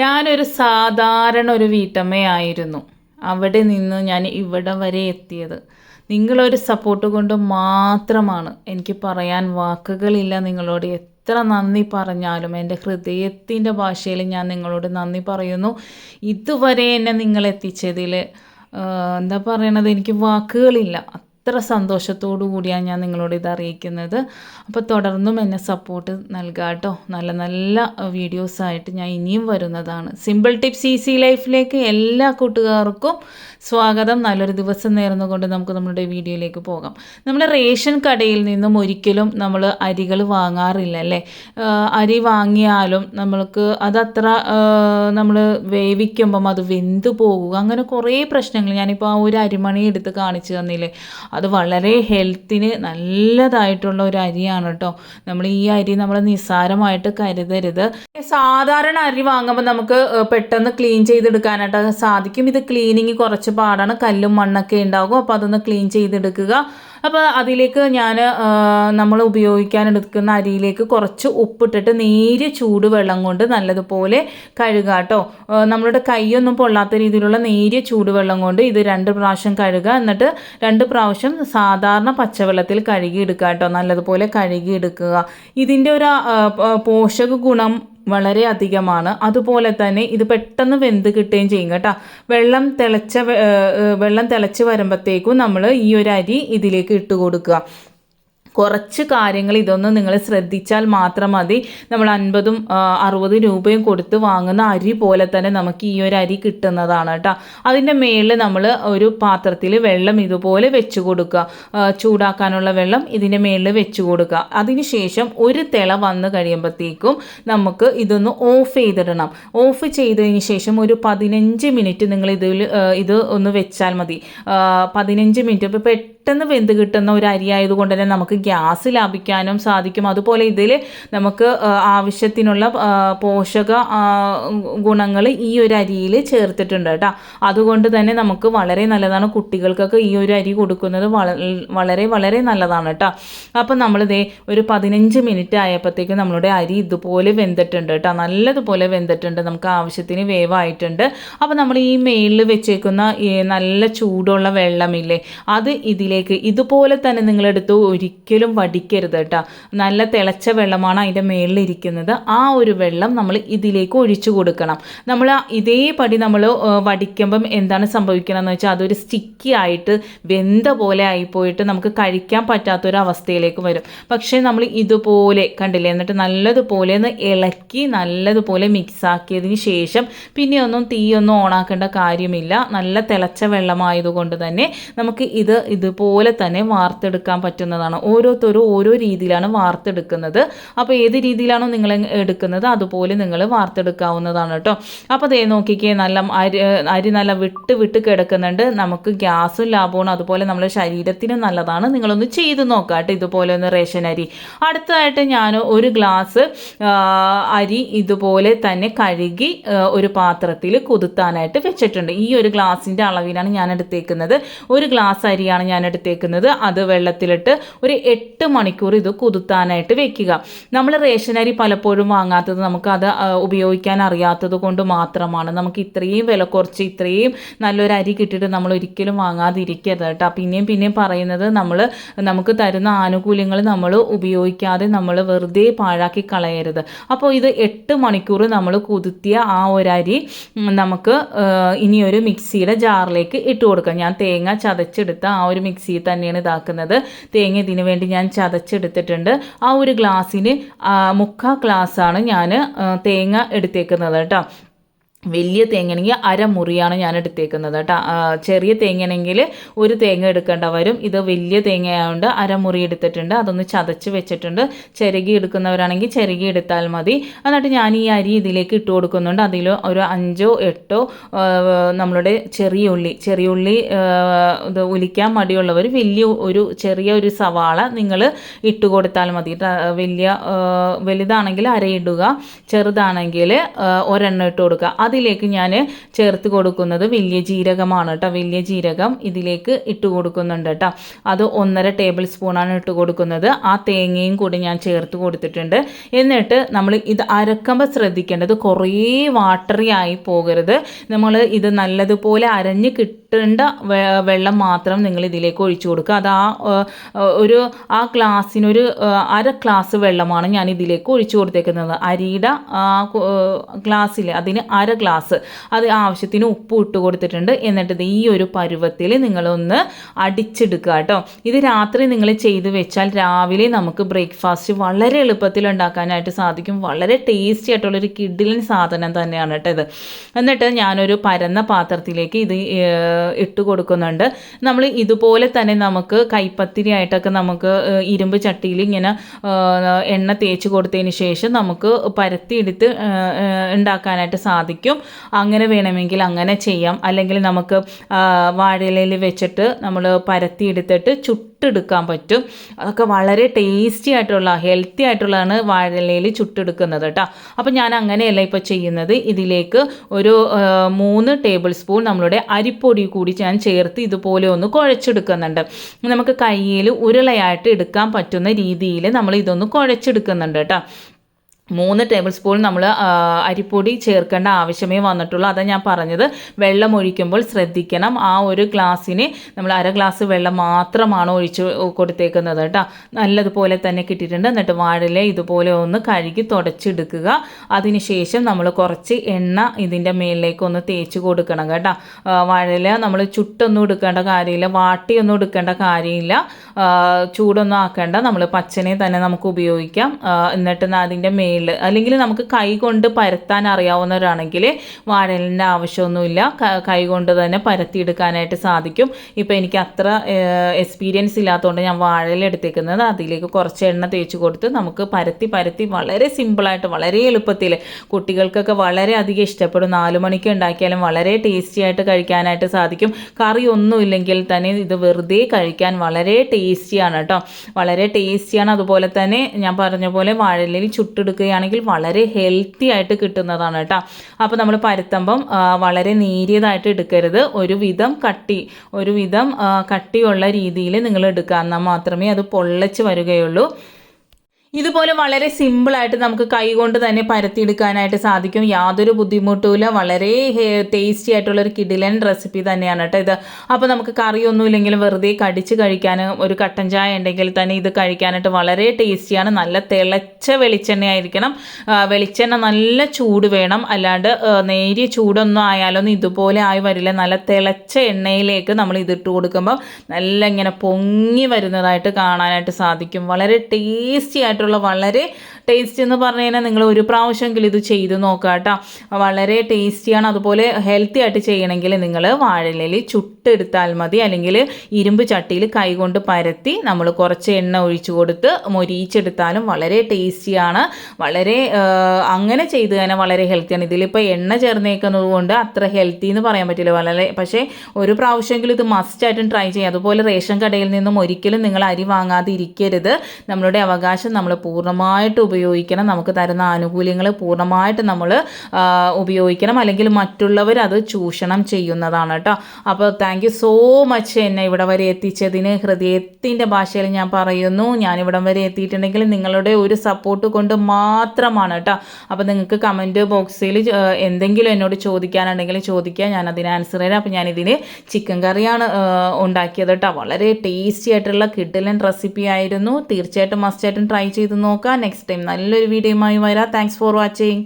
ഞാനൊരു സാധാരണ ഒരു വീട്ടമ്മയായിരുന്നു. അവിടെ നിന്ന് ഞാൻ ഇവിടെ വരെ എത്തിയത്. നിങ്ങളൊരു സപ്പോർട്ട് കൊണ്ട് മാത്രമാണ്. എനിക്ക് പറയാൻ വാക്കുകളില്ല നിങ്ങളോട്. എത്ര നന്ദി പറഞ്ഞാലും എന്റെ ഹൃദയത്തിന്റെ ഭാഷയിൽ ഞാൻ നിങ്ങളോട് നന്ദി പറയുന്നു. ഇതുവരെ എന്നെ നിങ്ങൾ എത്തിച്ചതിൽ എന്താ പറയണത്? എനിക്ക് വാക്കുകളില്ല. അത്ര സന്തോഷത്തോടു കൂടിയാണ് ഞാൻ നിങ്ങളോട് ഇത് അറിയിക്കുന്നത്. അപ്പോൾ തുടർന്നും എന്നെ സപ്പോർട്ട് നൽകുക കേട്ടോ നല്ല നല്ല വീഡിയോസായിട്ട് ഞാൻ ഇനിയും വരുന്നതാണ്. സിമ്പിൾ ടിപ്സ് ഈസി ലൈഫിലേക്ക് എല്ലാ കൂട്ടുകാർക്കും സ്വാഗതം. നല്ലൊരു ദിവസം നേർന്നുകൊണ്ട് നമുക്ക് നമ്മുടെ വീഡിയോയിലേക്ക് പോകാം. നമ്മൾ റേഷൻ കടയിൽ നിന്നും ഒരിക്കലും നമ്മൾ അരികൾ വാങ്ങാറില്ല അല്ലേ? അരി വാങ്ങിയാലും നമ്മൾക്ക് അതത്ര നമ്മൾ വേവിക്കുമ്പം അത് വെന്ത് പോകുക. അങ്ങനെ കുറേ പ്രശ്നങ്ങൾ. ഞാനിപ്പോൾ ആ ഒരു അരിമണി എടുത്ത് കാണിച്ചു തന്നില്ലേ? അത് വളരെ ഹെൽത്തിന് നല്ലതായിട്ടുള്ള ഒരു അരിയാണ് കേട്ടോ നമ്മൾ ഈ അരി നമ്മൾ നിസ്സാരമായിട്ട് കരുതരുത്. സാധാരണ അരി വാങ്ങുമ്പോൾ നമുക്ക് പെട്ടെന്ന് ക്ലീൻ ചെയ്തെടുക്കാനായിട്ട് സാധിക്കും. ഇത് ക്ലീനിങ് കുറച്ച് പാടാണ്. കല്ലും മണ്ണൊക്കെ ഉണ്ടാകും. അപ്പോൾ അതൊന്ന് ക്ലീൻ ചെയ്തെടുക്കുക. അപ്പോൾ അതിലേക്ക് ഞാൻ നമ്മൾ ഉപയോഗിക്കാൻ എടുക്കുന്ന അരിയിലേക്ക് കുറച്ച് ഉപ്പിട്ടിട്ട് നേരിയ ചൂടുവെള്ളം കൊണ്ട് നല്ലതുപോലെ കഴുകുക കേട്ടോ നമ്മളുടെ കൈയൊന്നും പൊള്ളാത്ത രീതിയിലുള്ള നേരിയ ചൂടുവെള്ളം കൊണ്ട് ഇത് രണ്ട് പ്രാവശ്യം കഴുകുക. എന്നിട്ട് രണ്ട് പ്രാവശ്യം സാധാരണ പച്ചവെള്ളത്തിൽ കഴുകി എടുക്കുക കേട്ടോ. നല്ലതുപോലെ കഴുകി എടുക്കുക ഇതിന്റെ ഒരു പോഷക ഗുണം വളരെ അധികമാണ് അതുപോലെ തന്നെ ഇത് പെട്ടെന്ന് വെന്ത് കിട്ടുകയും ചെയ്യും കേട്ടോ. വെള്ളം തിളച്ച വെള്ളം തിളച്ച് വരുമ്പോഴത്തേക്കും നമ്മൾ ഈ ഒരു അരി ഇതിലേക്ക് ഇട്ട് കൊടുക്കുക. കുറച്ച് കാര്യങ്ങൾ ഇതൊന്നും നിങ്ങൾ ശ്രദ്ധിച്ചാൽ മാത്രം മതി. നമ്മൾ അൻപതും അറുപത് രൂപയും കൊടുത്ത് വാങ്ങുന്ന അരി പോലെ തന്നെ നമുക്ക് ഈ ഒരു അരി കിട്ടുന്നതാണ് കേട്ടോ. അതിന്റെ മേളിൽ നമ്മൾ ഒരു പാത്രത്തിൽ വെള്ളം ഇതുപോലെ വെച്ച് കൊടുക്കുക. ചൂടാക്കാനുള്ള വെള്ളം ഇതിന്റെ മേളിൽ വെച്ച് കൊടുക്കുക. അതിനുശേഷം ഒരു തിള വന്ന് കഴിയുമ്പോഴത്തേക്കും നമുക്ക് ഇതൊന്ന് ഓഫ് ചെയ്തിടണം. ഓഫ് ചെയ്തതിന് ശേഷം ഒരു പതിനഞ്ച് മിനിറ്റ് നിങ്ങൾ ഇതിൽ ഇത് ഒന്ന് വെച്ചാൽ മതി. പതിനഞ്ച് മിനിറ്റ് ഇപ്പോൾ പെട്ടെന്ന് വെന്ത് കിട്ടുന്ന ഒരു അരി ആയതുകൊണ്ട് തന്നെ നമുക്ക് ഗ്യാസ് ലാഭിക്കാനും സാധിക്കും. അതുപോലെ ഇതിൽ നമുക്ക് ആവശ്യത്തിനുള്ള പോഷക ഗുണങ്ങൾ ഈ ഒരു അരിയിൽ ചേർത്തിട്ടുണ്ട് കേട്ടോ. അതുകൊണ്ട് തന്നെ നമുക്ക് വളരെ നല്ലതാണ് കുട്ടികൾക്കൊക്കെ ഈ ഒരു അരി കൊടുക്കുന്നത് വളരെ വളരെ നല്ലതാണ് കേട്ടോ. അപ്പം നമ്മളിതേ ഒരു പതിനഞ്ച് മിനിറ്റ് ആയപ്പോഴത്തേക്കും നമ്മളുടെ അരി ഇതുപോലെ വെന്തിട്ടുണ്ട് കേട്ടോ. നല്ലതുപോലെ വെന്തിട്ടുണ്ട്. നമുക്ക് ആവശ്യത്തിന് വേവായിട്ടുണ്ട്. അപ്പോൾ നമ്മൾ ഈ മേളിൽ വെച്ചേക്കുന്ന നല്ല ചൂടുള്ള വെള്ളമില്ലേ അത് ഇതിലേക്ക് അതിലേക്ക് ഇതുപോലെ തന്നെ നിങ്ങളെടുത്ത് ഒരിക്കലും വടിക്കരുത് കേട്ടോ. നല്ല തിളച്ച വെള്ളമാണ് അതിന്റെ മേളിലിരിക്കുന്നത്. ആ ഒരു വെള്ളം നമ്മൾ ഇതിലേക്ക് ഒഴിച്ചു കൊടുക്കണം. നമ്മൾ ഇതേപടി നമ്മൾ വടിക്കുമ്പം എന്താണ് സംഭവിക്കണമെന്ന് വെച്ചാൽ അതൊരു സ്റ്റിക്കി ആയിട്ട് വെന്ത പോലെ ആയിപ്പോയിട്ട് നമുക്ക് കഴിക്കാൻ പറ്റാത്തൊരു അവസ്ഥയിലേക്ക് വരും. പക്ഷേ നമ്മൾ ഇതുപോലെ കണ്ടില്ലേ എന്നിട്ട് നല്ലതുപോലെ ഒന്ന് ഇളക്കി നല്ലതുപോലെ മിക്സ് ആക്കിയതിന് ശേഷം പിന്നെ ഒന്നും തീയൊന്നും ഓണാക്കേണ്ട കാര്യമില്ല. നല്ല തിളച്ച വെള്ളമായതുകൊണ്ട് തന്നെ നമുക്ക് ഇത് ഇതുപോലെ അതുപോലെ തന്നെ വാർത്തെടുക്കാൻ പറ്റുന്നതാണ്. ഓരോരുത്തരും ഓരോ രീതിയിലാണ് വാർത്തെടുക്കുന്നത്. അപ്പോൾ ഏത് രീതിയിലാണോ നിങ്ങൾ എടുക്കുന്നത് അതുപോലെ നിങ്ങൾ വാർത്തെടുക്കാവുന്നതാണ് കേട്ടോ. അപ്പോൾ അതേ നോക്കിക്കേ നല്ല അരി അരി നല്ല വിട്ട് വിട്ട് കിടക്കുന്നുണ്ട്. നമുക്ക് ഗ്യാസും ലാഭമാണ് അതുപോലെ നമ്മുടെ ശരീരത്തിനും നല്ലതാണ്. നിങ്ങളൊന്ന് ചെയ്ത് നോക്കാം കേട്ടോ ഇതുപോലെ ഒന്ന് റേഷൻ അരി. അടുത്തതായിട്ട് ഞാൻ ഒരു ഗ്ലാസ് അരി ഇതുപോലെ തന്നെ കഴുകി ഒരു പാത്രത്തിൽ കുതിർത്താനായിട്ട് വെച്ചിട്ടുണ്ട്. ഈ ഒരു ഗ്ലാസിന്റെ അളവിലാണ് ഞാൻ എടുത്തേക്കുന്നത്. ഒരു ഗ്ലാസ് അരിയാണ് ഞാൻ എടുത്തേക്കുന്നത് അത് വെള്ളത്തിലിട്ട് ഒരു എട്ട് മണിക്കൂർ ഇത് കുതിർത്താനായിട്ട് വെക്കുക. നമ്മൾ റേഷനരി പലപ്പോഴും വാങ്ങാത്തത് നമുക്ക് അത് ഉപയോഗിക്കാൻ അറിയാത്തത് കൊണ്ട് മാത്രമാണ്. നമുക്ക് ഇത്രയും വില കുറച്ച് ഇത്രയും നല്ലൊരു അരി കിട്ടിയിട്ട് നമ്മൾ ഒരിക്കലും വാങ്ങാതിരിക്കരുത് കേട്ടോ. പിന്നെയും പിന്നെയും പറയുന്നത് നമ്മൾ നമുക്ക് തരുന്ന ആനുകൂല്യങ്ങൾ നമ്മൾ ഉപയോഗിക്കാതെ നമ്മൾ വെറുതെ പാഴാക്കി കളയരുത്. അപ്പോൾ ഇത് എട്ട് മണിക്കൂർ നമ്മൾ കുതിർത്തിയ ആ ഒരു അരി നമുക്ക് ഇനിയൊരു മിക്സിയുടെ ജാറിലേക്ക് ഇട്ട് കൊടുക്കാം. ഞാൻ തേങ്ങ ചതച്ചെടുത്ത ആ ഒരു മിക്സിയിൽ തന്നെയാണ് ഇതാക്കുന്നത്. തേങ്ങ ഇതിനു വേണ്ടി ഞാൻ ചതച്ചെടുത്തിട്ടുണ്ട്. ആ ഒരു ഗ്ലാസ്സിന് മുക്കാൽ ഗ്ലാസ്സാണ് ഞാൻ തേങ്ങ എടുത്തേക്കുന്നത് കേട്ടോ. വലിയ തേങ്ങയാണെങ്കിൽ അരമുറിയാണ് ഞാൻ എടുത്തേക്കുന്നത് കേട്ടോ. ചെറിയ തേങ്ങയാണെങ്കിൽ ഒരു തേങ്ങ എടുക്കേണ്ട വരും ഇത് വലിയ തേങ്ങയായതുകൊണ്ട് അരമുറി എടുത്തിട്ടുണ്ട്. അതൊന്ന് ചതച്ച് വെച്ചിട്ടുണ്ട്. ചിരകി എടുക്കുന്നവരാണെങ്കിൽ ചിരകി എടുത്താൽ മതി. എന്നിട്ട് ഞാൻ ഈ അരി ഇതിലേക്ക് ഇട്ട് കൊടുക്കുന്നുണ്ട്. അതിൽ ഒരു അഞ്ചോ എട്ടോ നമ്മളുടെ ചെറിയ ഉള്ളി ചെറിയ ഉള്ളി ഇത് ഉലിക്കാൻ മടിയുള്ളവർ വലിയ ഒരു ചെറിയ ഒരു സവാള നിങ്ങൾ ഇട്ട് കൊടുത്താൽ മതി. വലിയ വലുതാണെങ്കിൽ അരയിടുക ചെറുതാണെങ്കിൽ ഒരെണ്ണം ഇട്ട് കൊടുക്കുക. അത് അതിലേക്ക് ഞാൻ ചേർത്ത് കൊടുക്കുന്നത് വലിയ ജീരകമാണ് കേട്ടോ. വലിയ ജീരകം ഇതിലേക്ക് ഇട്ട് കൊടുക്കുന്നുണ്ട് കേട്ടോ. അത് ഒന്നര ടേബിൾ സ്പൂണാണ് ഇട്ട് കൊടുക്കുന്നത്. ആ തേങ്ങയും കൂടി ഞാൻ ചേർത്ത് കൊടുത്തിട്ടുണ്ട്. എന്നിട്ട് നമ്മൾ ഇത് അരക്കുമ്പോൾ ശ്രദ്ധിക്കേണ്ടത് കുറേ വാട്ടറി ആയി പോകരുത്. നമ്മൾ ഇത് നല്ലതുപോലെ അരഞ്ഞ് കിട്ടേണ്ട വെള്ളം മാത്രം നിങ്ങൾ ഇതിലേക്ക് ഒഴിച്ചു കൊടുക്കുക. അത് ആ ഒരു ആ ഗ്ലാസ്സിനൊരു അര ഗ്ലാസ് വെള്ളമാണ് ഞാൻ ഇതിലേക്ക് ഒഴിച്ചു കൊടുത്തേക്കുന്നത്. അരിയുടെ ഗ്ലാസ്സിൽ അതിന് അര ഗ്ലാസ്. അത് ആവശ്യത്തിന് ഉപ്പ് ഇട്ട് കൊടുത്തിട്ടുണ്ട്. എന്നിട്ട് ഈ ഒരു പരുവത്തിൽ നിങ്ങളൊന്ന് അടിച്ചെടുക്കുക കേട്ടോ. ഇത് രാത്രി നിങ്ങൾ ചെയ്ത് വെച്ചാൽ രാവിലെ നമുക്ക് ബ്രേക്ക്ഫാസ്റ്റ് വളരെ എളുപ്പത്തിൽ ഉണ്ടാക്കാനായിട്ട് സാധിക്കും. വളരെ ടേസ്റ്റി ആയിട്ടുള്ളൊരു കിഡിലൻ സാധനം തന്നെയാണ് കേട്ടോ ഇത്. എന്നിട്ട് ഞാനൊരു പരന്ന പാത്രത്തിലേക്ക് ഇത് ഇട്ട് കൊടുക്കുന്നുണ്ട്. നമ്മൾ ഇതുപോലെ തന്നെ നമുക്ക് കൈപ്പത്തിരി ആയിട്ടൊക്കെ നമുക്ക് ഇരുമ്പ് ചട്ടിയിൽ ഇങ്ങനെ എണ്ണ തേച്ച് കൊടുത്തതിന് ശേഷം നമുക്ക് പരത്തിയെടുത്ത് ഉണ്ടാക്കാനായിട്ട് സാധിക്കും. അങ്ങനെ വേണമെങ്കിൽ അങ്ങനെ ചെയ്യാം. അല്ലെങ്കിൽ നമുക്ക് വാഴയിലയിൽ വെച്ചിട്ട് നമ്മൾ പരത്തി പരത്തിയെടുത്തിട്ട് ചുട്ടെടുക്കാൻ പറ്റും. അതൊക്കെ വളരെ ടേസ്റ്റി ആയിട്ടുള്ള ഹെൽത്തി ആയിട്ടുള്ളതാണ് വാഴയിലയിൽ ചുട്ടെടുക്കുന്നത് കേട്ടോ. അപ്പോൾ ഞാൻ അങ്ങനെയല്ല ഇപ്പോൾ ചെയ്യുന്നത്. ഇതിലേക്ക് ഒരു മൂന്ന് ടേബിൾ സ്പൂൺ നമ്മളുടെ അരിപ്പൊടി കൂടി ഞാൻ ചേർത്ത് ഇതുപോലെ ഒന്ന് കുഴച്ചെടുക്കുന്നുണ്ട്. നമുക്ക് കയ്യിൽ ഉരുളയായിട്ട് എടുക്കാൻ പറ്റുന്ന രീതിയിൽ നമ്മൾ ഇതൊന്ന് കുഴച്ചെടുക്കുന്നുണ്ട് കേട്ടോ. മൂന്ന് ടേബിൾ സ്പൂൺ നമ്മൾ അരിപ്പൊടി ചേർക്കേണ്ട ആവശ്യമേ വന്നിട്ടുള്ളൂ. അതാണ് ഞാൻ പറഞ്ഞത്. വെള്ളം ഒഴിക്കുമ്പോൾ ശ്രദ്ധിക്കണം. ആ ഒരു ഗ്ലാസ്സിന് നമ്മൾ അര ഗ്ലാസ് വെള്ളം മാത്രമാണ് ഒഴിച്ച് കൊടുത്തേക്കുന്നത് കേട്ടോ. നല്ലതുപോലെ തന്നെ കിട്ടിയിട്ടുണ്ട്. എന്നിട്ട് വാഴല ഇതുപോലെ ഒന്ന് കഴുകി തുടച്ചെടുക്കുക. അതിനുശേഷം നമ്മൾ കുറച്ച് എണ്ണ ഇതിന്റെ മേളിലേക്ക് ഒന്ന് തേച്ച് കൊടുക്കണം കേട്ടോ. വാഴല നമ്മൾ ചുട്ടൊന്നും എടുക്കേണ്ട കാര്യമില്ല. വാട്ടിയൊന്നും എടുക്കേണ്ട കാര്യമില്ല. ചൂടൊന്നും ആക്കേണ്ട. നമ്മൾ പച്ചനെ തന്നെ നമുക്ക് ഉപയോഗിക്കാം. എന്നിട്ട് അതിന്റെ മേൽ മേളിൽ അല്ലെങ്കിൽ നമുക്ക് കൈ കൊണ്ട് പരത്താൻ അറിയാവുന്നവരാണെങ്കിൽ വാഴലിന്റെ ആവശ്യമൊന്നുമില്ല. കൈ കൊണ്ട് തന്നെ പരത്തിയെടുക്കാനായിട്ട് സാധിക്കും. ഇപ്പോൾ എനിക്ക് അത്ര എക്സ്പീരിയൻസ് ഇല്ലാത്തതുകൊണ്ട് ഞാൻ വാഴയിൽ എടുത്തേക്കുന്നത്. അതിലേക്ക് കുറച്ച് എണ്ണ തേച്ച് കൊടുത്ത് നമുക്ക് പരത്തി പരത്തി വളരെ സിമ്പിളായിട്ട് വളരെ എളുപ്പത്തിൽ കുട്ടികൾക്കൊക്കെ വളരെ അധികം ഇഷ്ടപ്പെടും. നാല് മണിക്ക് ഉണ്ടാക്കിയാലും വളരെ ടേസ്റ്റി ആയിട്ട് കഴിക്കാനായിട്ട് സാധിക്കും. കറി ഒന്നും ഇല്ലെങ്കിൽ തന്നെ ഇത് വെറുതെ കഴിക്കാൻ വളരെ ടേസ്റ്റിയാണ് കേട്ടോ. വളരെ ടേസ്റ്റിയാണ് അതുപോലെ തന്നെ ഞാൻ പറഞ്ഞ പോലെ വാഴലിൽ ചുട്ടെടുക്കുക ചെയ്യുകയാണെങ്കിൽ വളരെ ഹെൽത്തി ആയിട്ട് കിട്ടുന്നതാണ് കേട്ടോ. അപ്പോൾ നമ്മൾ പരത്തുമ്പം വളരെ നേരിയതായിട്ട് എടുക്കരുത്. ഒരു വിധം കട്ടി ഒരു വിധം കട്ടിയുള്ള രീതിയിൽ നിങ്ങൾ എടുക്കുക. എന്നാൽ മാത്രമേ അത് പൊള്ളച്ച് വരികയുള്ളൂ. ഇതുപോലെ വളരെ സിമ്പിളായിട്ട് നമുക്ക് കൈകൊണ്ട് തന്നെ പരത്തിയെടുക്കാനായിട്ട് സാധിക്കും. യാതൊരു ബുദ്ധിമുട്ടുമില്ല. വളരെ ടേസ്റ്റി ആയിട്ടുള്ള ഒരു കിടിലൻ റെസിപ്പി തന്നെയാണ് കേട്ടോ ഇത്. അപ്പോൾ നമുക്ക് കറിയൊന്നും ഇല്ലെങ്കിലും വെറുതെ കടിച്ച് കഴിക്കാൻ ഒരു കട്ടൻ ചായ ഉണ്ടെങ്കിൽ തന്നെ ഇത് കഴിക്കാനായിട്ട് വളരെ ടേസ്റ്റിയാണ് നല്ല തിളച്ച വെളിച്ചെണ്ണയായിരിക്കണം വെളിച്ചെണ്ണ നല്ല ചൂട് വേണം. അല്ലാണ്ട് നേരിയ ചൂടൊന്നും ആയാലൊന്നും ഇതുപോലെ ആയി വരില്ല. നല്ല തിളച്ച എണ്ണയിലേക്ക് നമ്മൾ ഇതിട്ട് കൊടുക്കുമ്പോൾ നല്ല ഇങ്ങനെ പൊങ്ങി വരുന്നതായിട്ട് കാണാനായിട്ട് സാധിക്കും. വളരെ ടേസ്റ്റി ആയിട്ട് ആയിട്ടുള്ള വളരെ ടേസ്റ്റ് എന്ന് പറഞ്ഞു കഴിഞ്ഞാൽ നിങ്ങൾ ഒരു പ്രാവശ്യമെങ്കിലും ഇത് ചെയ്ത് നോക്കുക കേട്ടോ. വളരെ ടേസ്റ്റിയാണ് അതുപോലെ ഹെൽത്തി ആയിട്ട് ചെയ്യണമെങ്കിൽ നിങ്ങൾ വാഴയിലയിൽ ചുട്ടെടുത്താൽ മതി. അല്ലെങ്കിൽ ഇരുമ്പ് ചട്ടിയിൽ കൈകൊണ്ട് പരത്തി നമ്മൾ കുറച്ച് എണ്ണ ഒഴിച്ചു കൊടുത്ത് മൊരിയിച്ചെടുത്താലും വളരെ ടേസ്റ്റിയാണ് വളരെ അങ്ങനെ ചെയ്ത് കഴിഞ്ഞാൽ വളരെ ഹെൽത്തിയാണ് ഇതിലിപ്പോൾ എണ്ണ ചേർന്നേക്കുന്നത് കൊണ്ട് അത്ര ഹെൽത്തി എന്ന് പറയാൻ പറ്റില്ല. വളരെ പക്ഷേ ഒരു പ്രാവശ്യമെങ്കിലും ഇത് മസ്റ്റായിട്ടും ട്രൈ ചെയ്യാം. അതുപോലെ റേഷൻ കടയിൽ നിന്നും ഒരിക്കലും നിങ്ങൾ അരി വാങ്ങാതെ ഇരിക്കരുത് നമ്മളുടെ അവകാശം നമ്മൾ പൂർണമായിട്ട് ഉപയോഗിക്കണം. നമുക്ക് തരുന്ന ആനുകൂല്യങ്ങൾ പൂർണമായിട്ട് നമ്മൾ ഉപയോഗിക്കണം. അല്ലെങ്കിൽ മറ്റുള്ളവർ അത് ചൂഷണം ചെയ്യുന്നതാണ് കേട്ടോ. അപ്പോൾ താങ്ക് യു സോ മച്ച് എന്നെ ഇവിടെ വരെ എത്തിച്ചതിന്. ഹൃദയത്തിന്റെ ഭാഷയിൽ ഞാൻ പറയുന്നു. ഞാൻ ഇവിടം വരെ എത്തിയിട്ടുണ്ടെങ്കിൽ നിങ്ങളുടെ ഒരു സപ്പോർട്ട് കൊണ്ട് മാത്രമാണ് കേട്ടോ. അപ്പോൾ നിങ്ങൾക്ക് കമന്റ് ബോക്സിൽ എന്തെങ്കിലും എന്നോട് ചോദിക്കാനുണ്ടെങ്കിൽ ചോദിക്കുക. ഞാൻ അതിന് ആൻസർ തരാം. അപ്പോൾ ഞാനിതിന് ചിക്കൻ കറിയാണ് ഉണ്ടാക്കിയത് കേട്ടോ. വളരെ ടേസ്റ്റി ആയിട്ടുള്ള കിഡിലൻ റെസിപ്പി ആയിരുന്നു. തീർച്ചയായിട്ടും മസ്റ്റായിട്ടും ട്രൈ ചെയ്ത് നോക്കാം. നെക്സ്റ്റ് ടൈം നല്ലൊരു വീഡിയോയുമായി വരാം. Thanks for watching